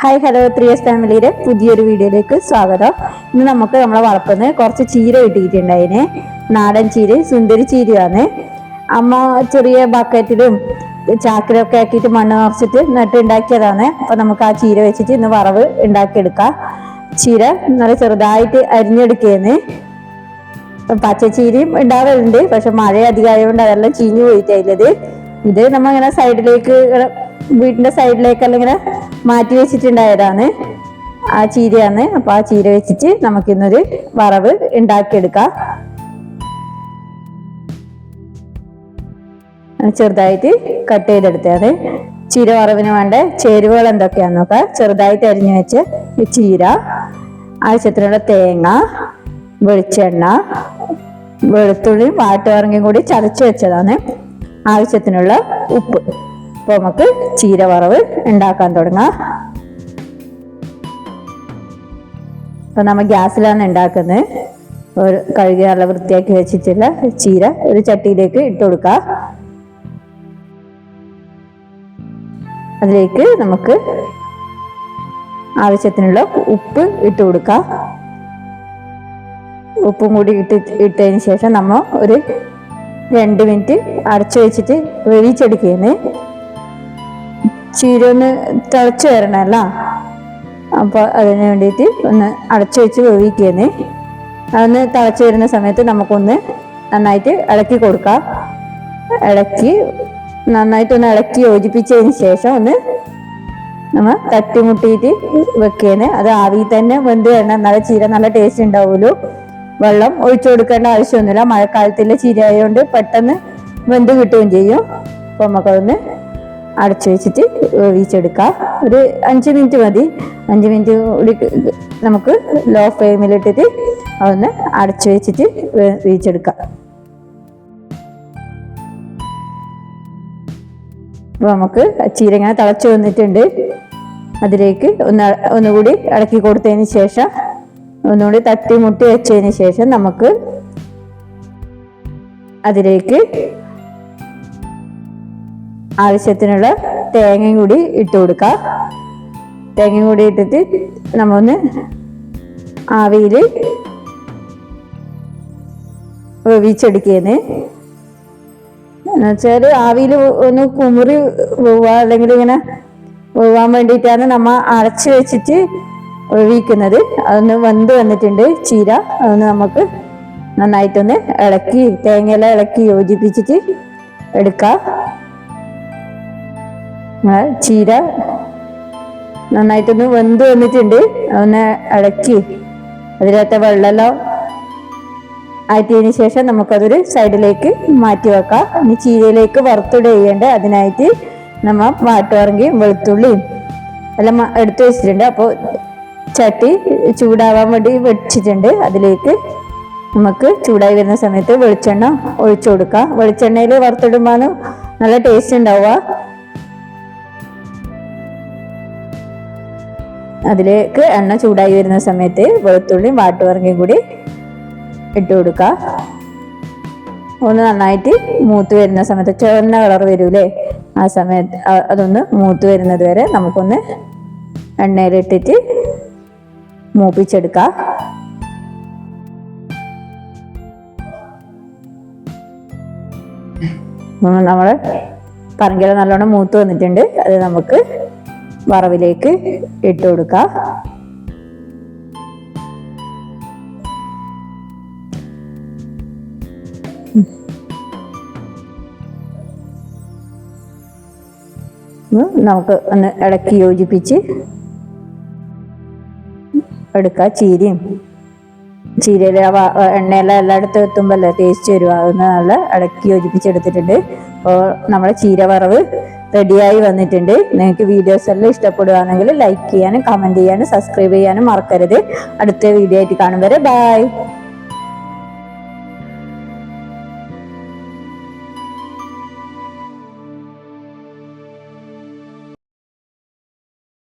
Hi hello three S ഫാമിലിയുടെ പുതിയൊരു വീഡിയോയിലേക്ക് സ്വാഗതം. ഇന്ന് നമുക്ക് നമ്മളെ വളർത്തുന്ന കുറച്ച് ചീര കിട്ടിയിട്ടുണ്ടായിന്. നാടൻ ചീര സുന്ദരി ചീരയാണ്. അമ്മ ചെറിയ ബക്കറ്റിലും ചാക്കിലൊക്കെ ആക്കിയിട്ട് മണ്ണ് നിറച്ചിട്ട് നട്ട് ഉണ്ടാക്കിയതാണ്. അപ്പൊ നമുക്ക് ആ ചീര വെച്ചിട്ട് ഇന്ന് വറവ് ഉണ്ടാക്കിയെടുക്കാം. ചീര നല്ല ചെറുതായിട്ട് അരിഞ്ഞെടുക്കുകയെന്ന് പച്ചച്ചീരയും ഉണ്ടാവലുണ്ട്. പക്ഷെ മഴ അധികമായതുകൊണ്ട് അതെല്ലാം ചീഞ്ഞു പോയിട്ടായില്ലത് ഇത് നമ്മ ഇങ്ങനെ സൈഡിലേക്ക് വീടിന്റെ സൈഡിലേക്കെല്ലാം ഇങ്ങനെ മാറ്റി വെച്ചിട്ടുണ്ടായതാണ്. ആ ചീരയാണ്. അപ്പൊ ആ ചീര വെച്ചിട്ട് നമുക്കിന്നൊരു വറവ് ഉണ്ടാക്കിയെടുക്കാം. ചെറുതായിട്ട് കട്ട് ചെയ്തെടുത്തത് ചീര വറവിന് വേണ്ട ചേരുവകൾ എന്തൊക്കെയാന്ന് നോക്കാം. ചെറുതായിട്ട് അരിഞ്ഞു വെച്ച ചീര ആവശ്യത്തിനുള്ള തേങ്ങ വെളിച്ചെണ്ണ വെളുത്തുള്ളിയും വാട്ടുകറങ്ങിയും കൂടി ചതച്ച് വെച്ചതാണ്. ആവശ്യത്തിനുള്ള ഉപ്പ്. അപ്പോൾ നമുക്ക് ചീര വറവ് ഉണ്ടാക്കാൻ തുടങ്ങാം. അപ്പൊ നമ്മൾ ഗ്യാസിലാണ് ഉണ്ടാക്കുന്നത്. ഒരു കഴുകി നല്ല വൃത്തിയാക്കി വെച്ചിട്ടുള്ള ചീര ഒരു ചട്ടിയിലേക്ക് ഇട്ട് കൊടുക്കുക അതിലേക്ക് നമുക്ക് ആവശ്യത്തിനുള്ള ഉപ്പ് ഇട്ട് കൊടുക്കാം. ഉപ്പും കൂടി ഇട്ട് ഇട്ടതിന് ശേഷം നമ്മൾ ഒരു രണ്ട് മിനിറ്റ് അടച്ചു വെച്ചിട്ട് വേവിച്ചെടുക്കുകയാണ്. ചീര ഒന്ന് തിളച്ച് വരണമല്ല അപ്പോൾ അതിന് വേണ്ടിയിട്ട് ഒന്ന് അടച്ചു വെച്ച് വേവിക്കുന്നേ അതൊന്ന് തിളച്ച് വരുന്ന സമയത്ത് നമുക്കൊന്ന് നന്നായിട്ട് ഇളക്കി കൊടുക്കാം. ഇളക്കി നന്നായിട്ടൊന്ന് ഇളക്കി യോജിപ്പിച്ചതിന് ശേഷം ഒന്ന് നമ്മൾ തട്ടിമുട്ടിയിട്ട് വെക്കുകയാണ്. അത് ആവി തന്നെ വെന്ത് വരണം. എന്നാലേ ചീര നല്ല ടേസ്റ്റ് ഉണ്ടാവുമല്ലോ. വെള്ളം ഒഴിച്ചു കൊടുക്കേണ്ട ആവശ്യമൊന്നുമില്ല. മഴക്കാലത്തിലെ ചീര ആയതുകൊണ്ട് പെട്ടെന്ന് വെന്ത് കിട്ടുകയും ചെയ്യും. അപ്പോൾ നമുക്കതൊന്ന് അടച്ചു വെച്ചിട്ട് വേവിച്ചെടുക്കാം ഒരു അഞ്ച് മിനിറ്റ് മതി. അഞ്ച് മിനിറ്റ് കൂടി നമുക്ക് ലോ ഫ്ലെയിമിലിട്ടിട്ട് അതൊന്ന് അടച്ചു വെച്ചിട്ട് വേവിച്ചെടുക്കാം അപ്പോൾ നമുക്ക് ചീരങ്ങ തിളച്ച് വന്നിട്ടുണ്ട്. അതിലേക്ക് ഒന്ന് ഒന്നുകൂടി ഇളക്കി കൊടുത്തതിന് ശേഷം ഒന്നുകൂടി തട്ടി മുട്ടി വെച്ചതിന് ശേഷം നമുക്ക് അതിലേക്ക് ആവശ്യത്തിനുള്ള തേങ്ങയും കൂടി ഇട്ട് കൊടുക്കുക തേങ്ങയും കൂടി ഇട്ടിട്ട് നമ്മൊന്ന് ആവിയിൽ വേവിച്ചെടുക്കുകയെന്ന് എന്നുവെച്ചാൽ ആവിയിൽ ഒന്ന് കുമുറി പോവുക അല്ലെങ്കിൽ ഇങ്ങനെ പോവാൻ വേണ്ടിയിട്ടാണ് നമ്മൾ അടച്ചു വെച്ചിട്ട് വേവിക്കുന്നത്. അതൊന്ന് വെന്ത് വന്നിട്ടുണ്ട് ചീര. അതൊന്ന് നമുക്ക് നന്നായിട്ടൊന്ന് ഇളക്കി തേങ്ങയെല്ലാം ഇളക്കി യോജിപ്പിച്ചിട്ട് എടുക്കാം. ചീര നന്നായിട്ടൊന്ന് വെന്ത് വന്നിട്ടുണ്ട്. അതൊന്ന് അടക്കി. അതിലത്തെ വെള്ളമെല്ലാം ആറ്റിയതിന് ശേഷം നമുക്കതൊരു സൈഡിലേക്ക് മാറ്റി വെക്കാം. ഇനി ചീരയിലേക്ക് വറുത്തിട ചെയ്യേണ്ട അതിനായിട്ട് നമ്മൾ വാട്ടുവറങ്ങിയും വെളുത്തുള്ളിയും എല്ലാം എടുത്തു വെച്ചിട്ടുണ്ട്. അപ്പോൾ ചട്ടി ചൂടാവാൻ വേണ്ടി വെച്ചിട്ടുണ്ട്. അതിലേക്ക് നമുക്ക് ചൂടായി വരുന്ന സമയത്ത് വെളിച്ചെണ്ണ ഒഴിച്ചു കൊടുക്കാം. വെളിച്ചെണ്ണയിൽ വറുത്തിടുമ്പോൾ നല്ല ടേസ്റ്റ് ഉണ്ടാവുക. അതിലേക്ക് എണ്ണ ചൂടായി വരുന്ന സമയത്ത് വെളുത്തുള്ളിയും വാട്ടുവറങ്ങിയും കൂടി ഇട്ട് കൊടുക്കുക. ഒന്ന് നന്നായിട്ട് മൂത്ത് വരുന്ന സമയത്ത് ചുവന്ന കളർ വരൂലേ? ആ സമയത്ത് അതൊന്ന് മൂത്ത് വരുന്നത് വരെ നമുക്കൊന്ന് എണ്ണയിലിട്ടിട്ട് മൂപ്പിച്ചെടുക്കാം. നമ്മൾ പറങ്കില നല്ലോണം മൂത്ത് വന്നിട്ടുണ്ട്. അത് നമുക്ക് വറവിലേക്ക് ഇട്ട് കൊടുക്കുക നമുക്ക് ഒന്ന് ഇളക്കി യോജിപ്പിച്ച് എടുക്കാം ചീരയും. ചീരയിലെ എണ്ണയെല്ലാം എല്ലായിടത്തും എത്തുമ്പോൾ അല്ലേ ടേസ്റ്റ് വരുവാ. അതൊന്ന് നല്ല ഇളക്കി യോജിപ്പിച്ചെടുത്തിട്ടുണ്ട്. അപ്പോൾ നമ്മുടെ ചീര വറവ് റെഡിയായി വന്നിട്ടുണ്ട്. നിങ്ങൾക്ക് വീഡിയോസ് എല്ലാം ഇഷ്ടപ്പെടുകയാണെങ്കിൽ ലൈക്ക് ചെയ്യാനും കമന്റ് ചെയ്യാനും സബ്സ്ക്രൈബ് ചെയ്യാനും മറക്കരുത്. അടുത്ത വീഡിയോ ആയിട്ട് കാണും വരെ. ബൈ